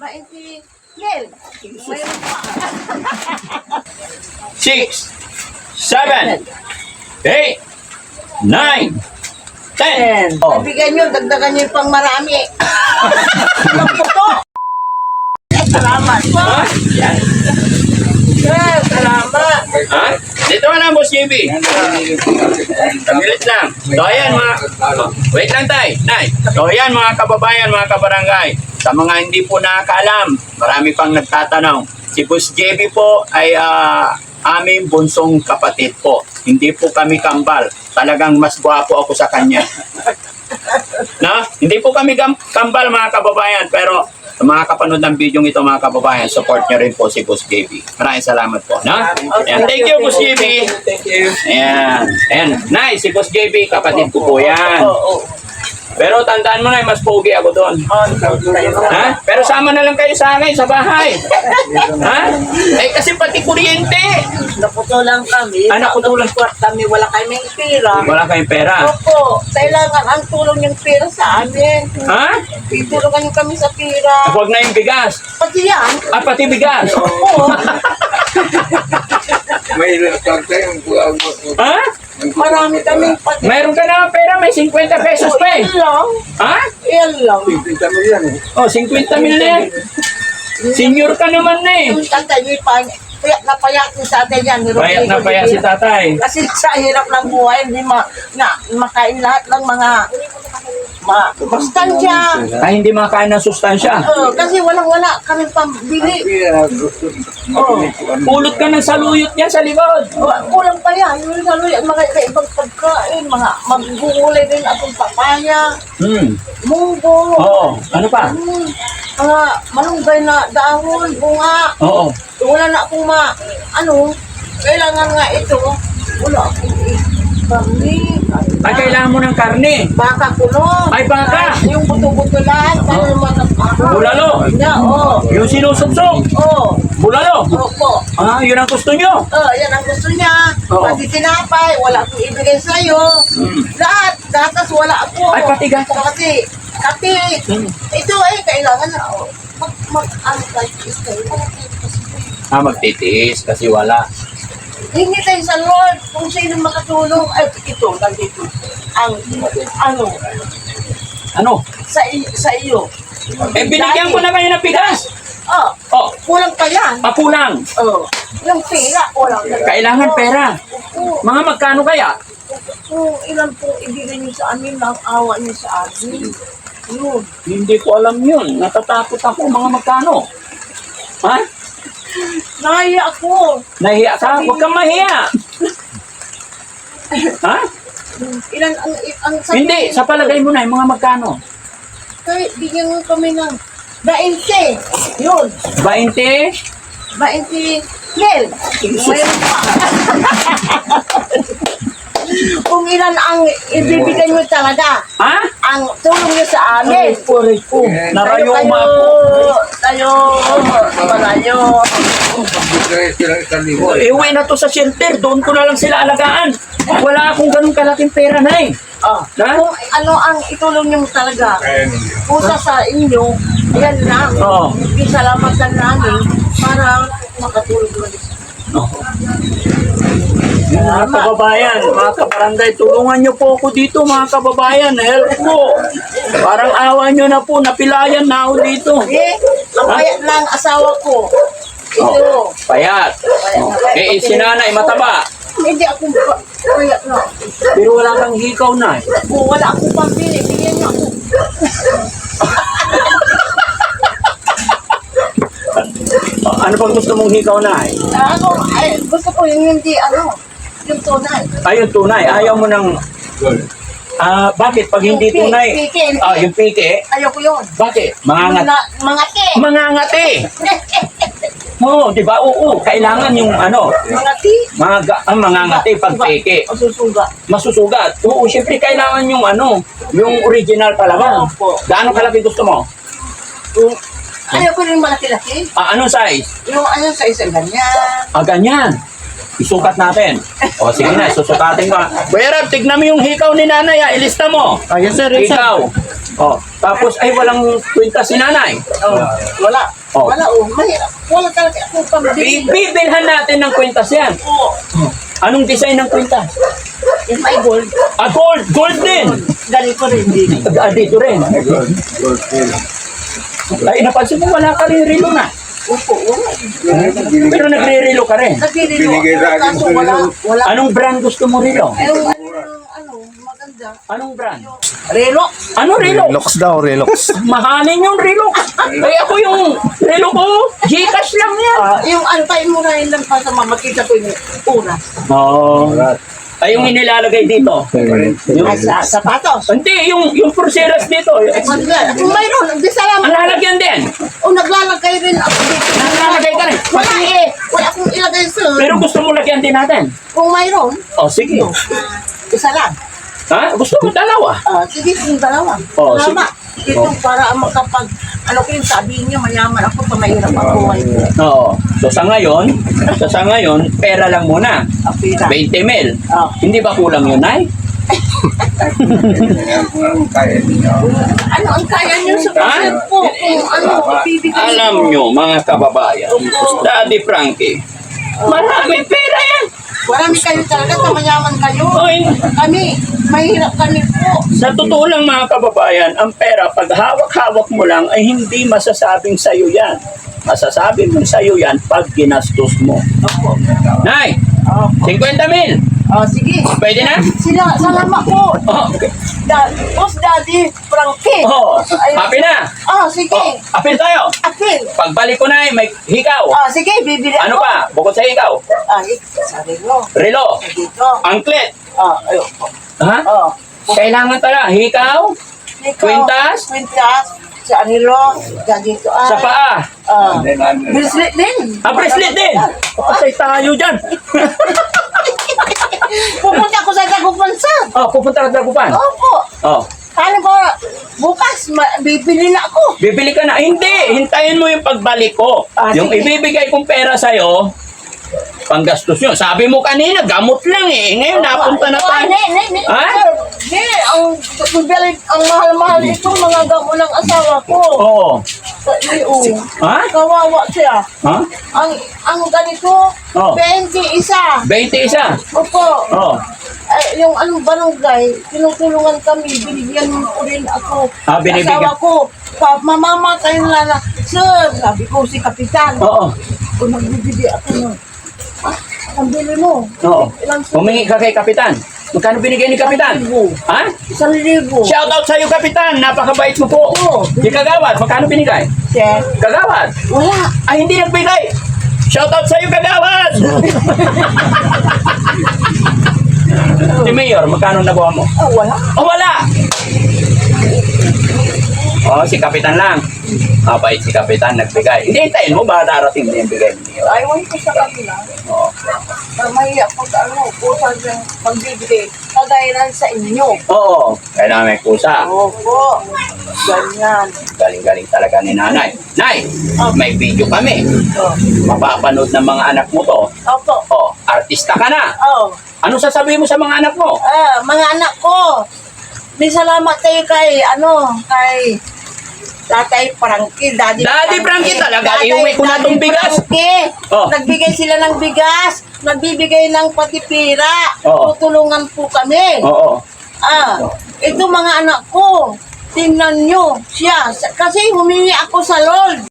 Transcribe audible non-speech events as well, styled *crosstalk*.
Maenti. Nel. Mayroon pa. six, seven, eight, nine, ten. Oh. Nabigyan nyo, dagdagan nyo yung pang marami. *laughs* Puto. Salamat po. Ha? Yan. Sir, salamat. Ha? Dito JB. Kamilit lang. So, ayan, mga... Wait lang, tay. Nay. So, ayan, mga kababayan, mga kabarangay. Sa mga hindi po nakakaalam, marami pang nagtatanong. Si Boss JB po ay ah, aming bunsong kapatid po. Hindi po kami kambal. Talagang mas gwapo ako sa kanya. Na? Hindi po kami kambal mga kababayan, pero sa mga kapanood ng video ito mga kababayan, support nyo rin po si Boss JB. Maraming salamat po. Na? Ayan, thank you, Boss JB. Ayan. Ayan. Nice, si Boss JB, kapatid ko po yan. Oo. Pero tandaan mo na, mas pogi ako doon. Ha? Pero sama na lang kayo sa akin sa bahay. Ha? Eh kasi pati kuryente. Naputulan kami. Ah, naputulan. Naputulan kami. Wala kaming pera. Wala kayong pera. Opo, kailangan ang tulong yung pera sa amin. Ha? Itulungan nyo kami sa pera. Huwag na yung bigas. Pati yan. Ah, pati bigas. Oo. *laughs* May lakad tayong buwag mo. Ha? Marami kaming pati. Meron ka na pera, may 50 pesos pa eh. Yan lang. Ha? Yan lang. Pipinta mo yan eh. Oh, 50 mil na yan. Senior ka naman na eh. Yung tatay niyo pa, payat na payat yung tatay yan. ni Payat na payat si tatay. Kasi sa hirap ng buhay, hindi ma, na, makain lahat ng mga ma, sustansya. Ay, hindi makain ng sustansya. Oo, kasi walang-wala kami pambili. Oo. Pulot ka ng saluyot niya sa likod. Wa- Kulang pa yan. Yung lalo yung mga ibang pagkain, mga magugulay din akong papaya, Hmm. munggo, Oo. Ano pa? hmm, mga malunggay na dahon, bunga. Oo. Wala na akong ma, ano, kailangan nga ito, wala akong kami, Ay, kailangan mo ng karne. baka kulo. Ay, baka. Yung buto-buto lang, para mataparo. Bulalo. Yeah, oo. Yung sinusubsog. Oo. Bulalo. Opo. Ah, yun ang gusto nyo. Oh, yan ang gusto niya. Oo. Pati tinapay, wala akong ibigay sa'yo. Mm. Lahat, gatas wala ako. Ay, pati gatas. Pati, pati. Mm. Ito ay kailangan na. Oh. Mag, mag, ano. Ah, magtitiis kasi wala. Hingi tayo sa Lord kung sino makatulong. Ay, ito, nandito. Ang, ano, Ano? sa, sa iyo. Eh, binigyan ko na kayo ng bigas. Oh, Oh, kulang pa yan. pakulang. Oh, yung pera, kulang. Kailangan pera. Oo. Mga magkano kaya? Kung ilan pong ibigay niyo sa amin, ang awa niyo sa amin. Yun. Hindi ko alam yun. Natatakot ako mga magkano. Ha? Naya ako. Nahiya ka? Huwag kang mahiya. Ha? Ilan ang, ang sabi Hindi. Sa palagay mo na, yung mga magkano? Kaya bigyan mo kami ng 20. Yun. 20? 20 mil. Mayroon pa. *laughs* Kung ilan ang ibibigay mo talaga, Ha? ang tulong niyo sa amin. Puri ko. Narayo tayo, umako. tayo, malayo. Uwi na to sa shelter. Doon ko na lang sila alagaan. Wala akong ganun kalaking pera na eh. Ah, Ha? kung ano ang itulong niyo talaga, pusa sa inyo, yan lang. Oo. Isalamatan namin para makatulong ulit. Mga kababayan, mga kabarangay, tulungan niyo po ako dito mga kababayan. Help po. Parang awa niyo na po, napilayan na ako dito. Eh, ang payat lang asawa ko. Ito. Oh, payat. Oh. Eh, si nanay, mataba. Hindi ako pa- payat na. Pero wala kang hikaw na. eh. Kung wala akong pambili, bigyan niyo ako. Oh, *laughs* ano pang gusto mong hikaw na? eh? Ano, ay, gusto ko yung hindi, ano, yung tunay. Ayun, tunay. Ayaw mo ng... Ah, bakit? Pag hindi Yung pi- tunay... piki, hindi. Ah, yung piki. Ayoko yun. Bakit? Mga ngat... Mga, mga te. Mga ngati. *laughs* Oo, di ba? Oo, kailangan yung ano, mga ti. mga, ga- ang mga ngati pag peke. Masusuga. Masusugat. Oo, syempre kailangan yung ano, yung original talaga. Opo. Gaano kalaki gusto mo? Yung, ayoko rin malaki-laki. Ah, anong size? Yung ano sa isang ganyan. Ah, ganyan. Isukat natin. O, sige na, susukatin ko. Kuya Rab, tignan mo yung hikaw ni nanay, ah. Ilista mo. Ah, yes sir, yes sir. Hikaw. Oh, tapos ay walang kwenta si nanay. Oh, wala. Oh. Wala, oh. Mahirap. Wala talaga akong I- pambili. Bibilhan natin ng kwintas yan. Oo. Anong design ng kwintas? Yung may gold. Ah, gold! Gold din! Ganito rin din. Ah, dito rin. Gold, gold. Ay, napansin mo, wala ka rin relo na. Opo, wala. Pero nagre-relo ka rin. Nagbibili Binigay sa akin Kaso wala. Wala. Anong brand gusto mo relo? Yung ano, maganda. Anong brand? Relo. Ano relo? Relox daw, Relox. Mahalin yung relo. Ay, ako yung relo ko, Gcash lang yan. Ah, yung antay mo na yun lang pa sa mamakita ko yung oras. Oo. Ay, yung inilalagay dito. Yung, Ay, sa sapatos. hindi, yung, yung purseras dito. Kung mayroon, di Ang salamat. lalagyan din. O naglalagay rin ako dito. Naglalagay ka rin. Wala eh. Wala akong ilagay sa... Pero gusto mo lagyan din natin. Kung mayroon, O, sige. isa lang. Ha? Gusto mo dalawa? Ah, sige, yung dalawa. Oh, Tama. sige. Ito para makapag... Ano ko yung sabihin niya, mayaman ako pa mahirap ang buhay ko. Oo. So, sa ngayon, so, sa ngayon, pera lang muna. Ang pira. 20 mil. Ah. Hindi ba kulang yun, Nay? *laughs* Ano ang kaya niyo sa Ha? budget po? Kung ano, ibibigay Alam ko. nyo, mga kababayan, Daddy Frankie, maraming pera yan. Marami kayo talaga, sa mayaman kayo. Oy. Kami, mahirap kami po. Sa totoo lang mga kababayan, ang pera, pag hawak-hawak mo lang, ay hindi masasabing sa'yo yan. Masasabi mo sa'yo yan pag ginastos mo. Opo. Nay, Opo. 50 mil. Oh, sige. Pwede na? Sila, salamat po. Oh, okay. Da, Boss Daddy Frankie. oh Ayun. happy na. Oh, sige. Oh, apil tayo. Apil. Pagbalik ko na, may hikaw. Oh, sige, bibili Ano ako. pa? Bukod sa hikaw. Ah, sabi mo. Relo. Dito. Angklet. Ah, ayun. Ha? Oh. Kailangan tala. Hikaw. Ikaw, Kwintas? Kwintas. Sa anilo. Sa dito. Ah. Sa paa. Ah. Then, ano, Bracelet din. Ah, bracelet din. Patay tayo dyan. *laughs* Pupunta ako sa Dagupansan. oh, pupunta ka sa Dagupan. Opo. Oh. Paano ba? Bukas, ma- bibili na ako. Bibili ka na. Hindi. Hintayin mo yung pagbalik ko. Ah, yung sige. ibibigay kong pera sa'yo, panggastos yun. Sabi mo kanina, gamot lang eh. Ngayon, napunta na tayo. Ha? Ne, ang, ang mahal-mahal ito, mga gamo ng asawa ko. Oo. Sa iyo. Ha? Kawawa siya. Ha? Ang ang ganito, Oh. 20 isa. 20 isa. Opo. Oo. Ay, yung anong barangay, tinutulungan kami, binigyan mo ko rin ako. Ah, binibigyan. Asawa ko, pa, mamamatay na na. Sir, sabi ko si Kapitan. Oo. Kung nagbibigay ako ng, ah, ang bili mo. Oo. Ilang Humingi ka kay Kapitan. Magkano binigay ni Kapitan? libo. Ha? Isang libo. Shout out sa'yo, Kapitan. Napakabait mo po. Oo. Di kagawad. Magkano binigay? Sir, Kagawad. wala. Ay, hindi nagbigay. Shout out sa'yo, kagawad. *laughs* si Mayor, magkano nakuha mo? Ah, wala. Oh, wala. Oh, si Kapitan lang. Mabait si Kapitan, nagbigay. Hindi, hintayin mo ba darating na yung bigay ni Mayor? Ayawan ko sa kanila. Oh. Para mahiya ko sa ano, kusang ng pagbibigay. Kagairan sa inyo. Oo, kailangan may kusa. Opo. Ganyan. Galing-galing talaga ni nanay. Nay, may video kami. Oh. Mapapanood ng mga anak mo to. Opo. Oh, artista ka na. Oh. Ano sasabihin mo sa mga anak mo? Ah, mga anak ko. May salamat tayo kay, ano, kay Tatay Frankie, Daddy, Daddy Frankie talaga, iuwi ko na tong bigas. Frankie. Oh. Nagbigay sila ng bigas, nagbibigay ng pati pira. Oo. Tutulungan po kami. Oo. Ah, ito mga anak ko. Tingnan nyo siya. Kasi humingi ako sa Lord.